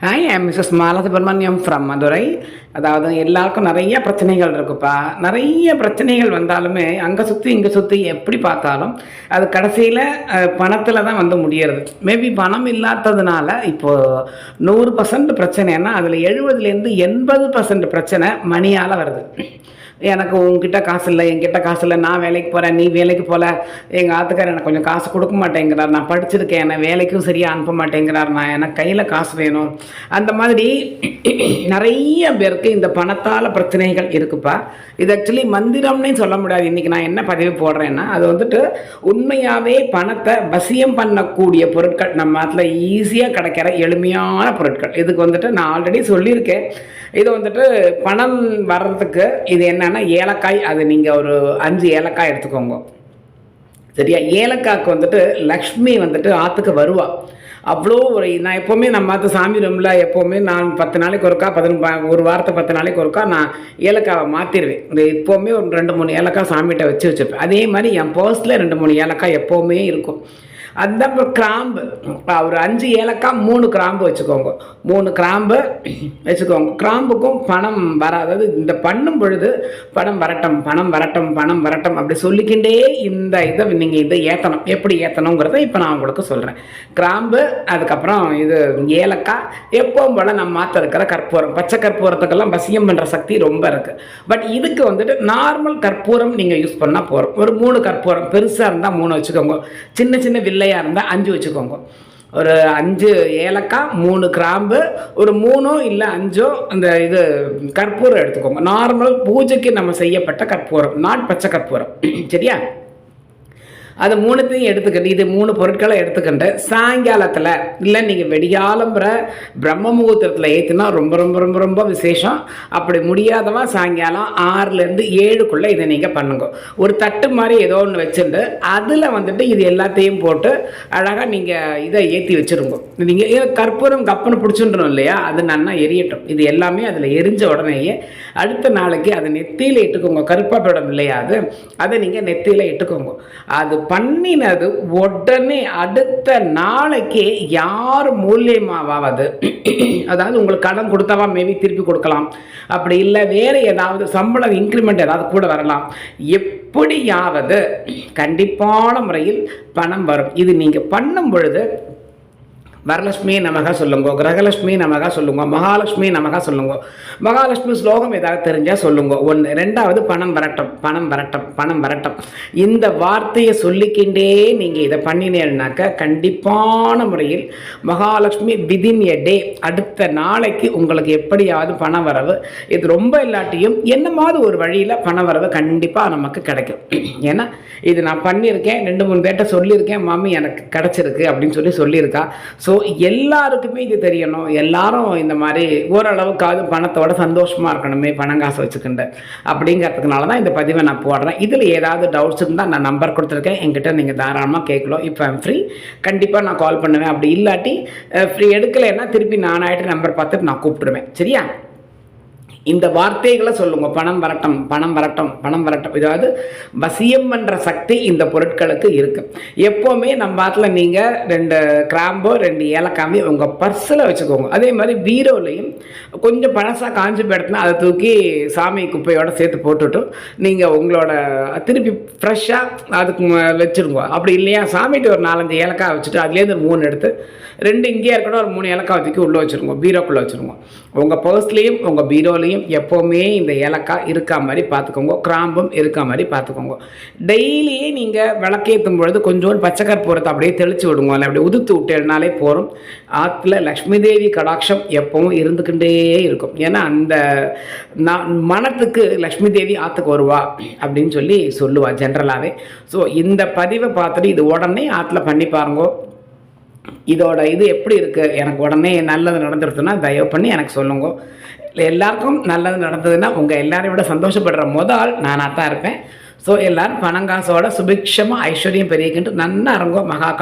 Hi I Mrs Mala Subramaniam from Madurai அதாவது எல்லாருக்கும் நிறைய பிரச்சனைகள் இருக்குப்பா. நிறைய பிரச்சனைகள் வந்தாலுமே அங்கே சுற்றி இங்கே சுற்றி எப்படி பார்த்தாலும் அது கடைசியில் பணத்தில் தான் வந்து முடியறது. மேபி பணம் இல்லாததுனால இப்போது நூறு பர்சன்ட் பிரச்சனைன்னா அதில் எழுபதுலேருந்து எண்பது பர்சன்ட் பிரச்சனை மணியால் வருது. எனக்கு உங்ககிட்ட காசு இல்லை என்கிட்ட காசு இல்லை நான் வேலைக்கு போகிறேன் நீ வேலைக்கு போகல எங்கள் ஆத்துக்காரர் எனக்கு கொஞ்சம் காசு கொடுக்க மாட்டேங்கிறார். நான் படிச்சிருக்கேன் என்னை வேலைக்கும் சரியாக அனுப்ப மாட்டேங்கிறார். நான் எனக்கு கையில் காசு வேணும். அந்த மாதிரி நிறைய பேருக்கு இந்த பணத்தால் பிரச்சனைகள் இருக்குப்பா. இது ஆக்சுவலி மந்திரம்னே சொல்ல முடியாது. இன்றைக்கி நான் என்ன பதிவு போடுறேன்னா அது வந்துட்டு உண்மையாகவே பணத்தை வசியம் பண்ணக்கூடிய பொருட்கள். நம்ம அதில் ஈஸியாக கிடைக்கிற எளிமையான பொருட்கள். இதுக்கு வந்துட்டு நான் ஆல்ரெடி சொல்லியிருக்கேன். இது வந்துட்டு பணம் வர்றதுக்கு இது என்ன என்னென்னா ஏலக்காய் அது நீங்கள் ஒரு அஞ்சு ஏலக்காய் எடுத்துக்கோங்க. சரியா? ஏலக்காய்க்கு வந்துட்டு லக்ஷ்மி வந்துட்டு ஆற்றுக்கு வருவாள் அவ்வளோ ஒரு நான் எப்போவுமே நம்ம பார்த்து சாமி ரூமில் எப்போவுமே நான் பத்து நாளைக்கு ஒருக்கா பதினொன்று ஒரு வாரத்தை பத்து நாளைக்கு ஒருக்கா நான் ஏலக்காவை மாற்றிடுவேன் இந்த எப்போவுமே ஒரு ரெண்டு மூணு ஏலக்காய் சாமிகிட்ட வச்சு வச்சுருப்பேன். அதே மாதிரி என் பர்ஸில் ரெண்டு மூணு ஏலக்காய் எப்போவுமே இருக்கும். அதுதான் இப்போ கிராம்பு. ஒரு அஞ்சு ஏலக்காய் மூணு கிராம்பு வச்சுக்கோங்க. மூணு கிராம்பு வச்சுக்கோங்க. கிராம்புக்கும் பணம் வர அதாவது இந்த பண்ணும் பொழுது பணம் வரட்டும் பணம் வரட்டும் பணம் வரட்டும் அப்படி சொல்லிக்கிண்டே இந்த இதை நீங்கள் இதை ஏற்றணும் எப்படி ஏற்றணுங்கிறத இப்போ நான் உங்களுக்கு சொல்கிறேன் கிராம்பு அதுக்கப்புறம் இது ஏலக்காய் எப்பவும் போல் நம்ம மாற்ற இருக்கிற கற்பூரம். பச்சை கற்பூரத்துக்கெல்லாம் வசியம் பண்ணுற சக்தி ரொம்ப இருக்குது பட் இதுக்கு வந்துட்டு நார்மல் கற்பூரம் நீங்கள் யூஸ் பண்ணால் போகிறோம் ஒரு மூணு கற்பூரம் பெருசாக இருந்தால் மூணு வச்சுக்கோங்க. சின்ன சின்ன வில்லை பிள்ளையாக இருந்தால் அஞ்சு வச்சுக்கோங்க. ஒரு அஞ்சு ஏலக்காய் மூணு கிராம்பு ஒரு மூணோ இல்லை அஞ்சோ அந்த இது கற்பூரம் எடுத்துக்கோங்க. நார்மல் பூஜைக்கு நம்ம செய்யப்பட்ட கற்பூரம் நாட் பச்சை கற்பூரம். சரியா? அது மூணுத்தையும் எடுத்துக்கிட்டு இது மூணு பொருட்களை எடுத்துக்கிட்டு சாயங்காலத்தில் இல்லை நீங்கள் வெடிகாலம்புற பிரம்ம முகூர்த்தத்தில் ஏற்றுனா ரொம்ப ரொம்ப ரொம்ப ரொம்ப விசேஷம். அப்படி முடியாதவா சாயங்காலம் ஆறுலேருந்து ஏழுக்குள்ளே இதை நீங்கள் பண்ணுங்க. ஒரு தட்டு மாதிரி ஏதோ ஒன்று வச்சுட்டு அதில் வந்துட்டு இது எல்லாத்தையும் போட்டு அழகாக நீங்கள் இதை ஏற்றி வச்சுருங்க. நீங்கள் கற்பூரம் கப்பனை பிடிச்சுன்றோம் இல்லையா? அது நன்னா எரியட்டும். இது எல்லாமே அதில் எரிஞ்ச உடனேயே அடுத்த நாளைக்கு அதை நெத்தியில் இட்டுக்கோங்க. கருப்பாப்படம் இல்லையா அது? அதை நீங்கள் நெத்தியில் இட்டுக்கோங்க. அது பண்ணினது உடனே அடுத்த நாளைக்கு யார் மூலியமாவது அதாவது உங்களுக்கு கடன் கொடுத்தாவா? மேபி திருப்பி கொடுக்கலாம். அப்படி இல்லை வேறு ஏதாவது சம்பளம் இன்க்ரிமெண்ட் ஏதாவது கூட வரலாம். எப்படியாவது கண்டிப்பான முறையில் பணம் வரும். இது நீங்கள் பண்ணும் பொழுது வரலட்சுமி நமக சொல்லுங்க கிரகலட்சுமி நமக சொல்லுங்க மகாலட்சுமி நமக சொல்லுங்க. மகாலட்சுமி ஸ்லோகம் ஏதாவது தெரிஞ்சால் சொல்லுங்க. ஒன்று ரெண்டாவது பணம் வரட்டும் பணம் வரட்டும் பணம் வரட்டும். இந்த வார்த்தையை சொல்லிக்கிண்டே நீங்கள் இதை பண்ணினேன்னாக்க கண்டிப்பான முறையில் மகாலட்சுமி விதின் எ டே அடுத்த நாளைக்கு உங்களுக்கு எப்படியாவது பணம் வரவு இது ரொம்ப இல்லாட்டியும் என்னமாவது ஒரு வழியில் பண வரவு கண்டிப்பாக நமக்கு கிடைக்கும். ஏன்னா இது நான் பண்ணியிருக்கேன் ரெண்டு மூணு பேர்ட்ட சொல்லியிருக்கேன் மாமி எனக்கு கிடச்சிருக்கு அப்படின்னு சொல்லி சொல்லியிருக்கா. ஸோ எல்லாருக்குமே இது தெரியணும். எல்லாரும் இந்த மாதிரி ஓரளவுக்காவது பணத்தோட சந்தோஷமாக இருக்கணுமே பணம் காசு வச்சுக்கிண்டு அப்படிங்கிறதுக்குனால தான் இந்த பதிவை நான் போடுறேன். இதில் ஏதாவது டவுட்ஸ் இருந்தால் நான் நம்பர் கொடுத்துருக்கேன். என்கிட்ட நீங்கள் தாராளமாக கேட்கலாம். இப்போ ஃப்ரீ கண்டிப்பாக நான் கால் பண்ணுவேன். அப்படி இல்லாட்டி ஃப்ரீ எடுக்கலைன்னா திருப்பி நானாயிட்டு நம்பர் பார்த்துட்டு நான் கூப்பிட்டுருவேன். சரியா? இந்த வார்த்தைகளை சொல்லுங்க. பணம் வரட்டும் பணம் வரட்டும் பணம் வரட்டும். இதாவது வசியம் பண்ணுற சக்தி இந்த பொருட்களுக்கு இருக்குது எப்போவுமே நம்ம பாட்டில் நீங்கள் ரெண்டு கிராம்போ ரெண்டு ஏலக்காமி உங்கள் பர்ஸில் வச்சுக்கோங்க. அதே மாதிரி பீரோலையும் கொஞ்சம் பழசாக காஞ்சி போயிடுத்துனா அதை தூக்கி சாமி குப்பையோடு சேர்த்து போட்டுட்டு நீங்கள் உங்களோட திருப்பி ஃப்ரெஷ்ஷாக அதுக்கு வச்சுருங்க. அப்படி இல்லையா? சாமிகிட்ட ஒரு நாலஞ்சு ஏலக்காய் வச்சுட்டு அதுலேருந்து மூணு எடுத்து ரெண்டு இங்கேயே இருக்கணும் ஒரு மூணு ஏலக்காய் தூக்கி உள்ளே வச்சுருங்க. பீரோக்குள்ளே வச்சுருங்க. உங்கள் பர்ஸ்லேயும் உங்கள் பீரோலையும் எப்போவுமே இந்த ஏலக்காய் இருக்கா மாதிரி பார்த்துக்கோங்க. கிராம்பும் இருக்கா மாதிரி பார்த்துக்கோங்க. டெய்லியே நீங்கள் விளக்கேற்றும் பொழுது கொஞ்சோண்டு பச்சைக்கற்பூரத்தை அப்படியே தெளித்து விடுங்க. அதில் அப்படியே உதுத்து விட்டேனாலே போகிறோம் ஆற்றுல லக்ஷ்மி தேவி கடாட்சம் எப்பவும் இருந்துக்கிட்டே இருக்கும். ஏன்னா அந்த நான் மனத்துக்கு லக்ஷ்மி தேவி ஆற்றுக்கு வருவா அப்படின்னு சொல்லி சொல்லுவா ஜென்ரலாகவே ஸோ இந்த பதிவை பார்த்துட்டு இது உடனே ஆற்றுல பண்ணி பாருங்கோ. இதோட இது எப்படி இருக்குது எனக்கு உடனே நல்லது நடந்துருச்சுன்னா தயவு பண்ணி எனக்கு சொல்லுங்க. எல்லாருக்கும் நல்லது நடந்ததுன்னா உங்கள் எல்லாரையும் விட சந்தோஷப்படுற முதல் நானாக தான் இருப்பேன். ஸோ எல்லோரும் பணங்காசோட சுபிக்ஷமாக ஐஸ்வர்யம் பெருகிக்கிட்டு நன்னா அரங்கோ மகா